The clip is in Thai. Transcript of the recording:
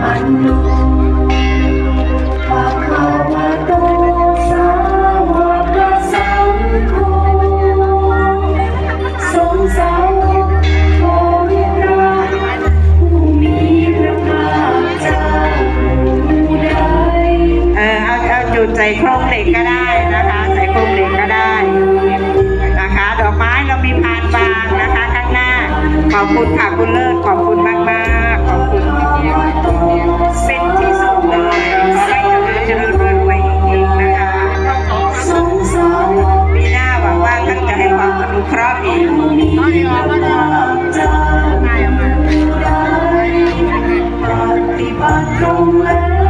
เออเอาเอาจุดใส่โครงเหล็กก็ได้นะคะ ใส่โครงเหล็กก็ได้นะคะ ดอกไม้เรามีพานวางนะคะข้างหน้า ขอบคุณค่ะคุณเลิศขอบคุณมากมาก พระอินทร์ปฏิบัติตรงแล้ว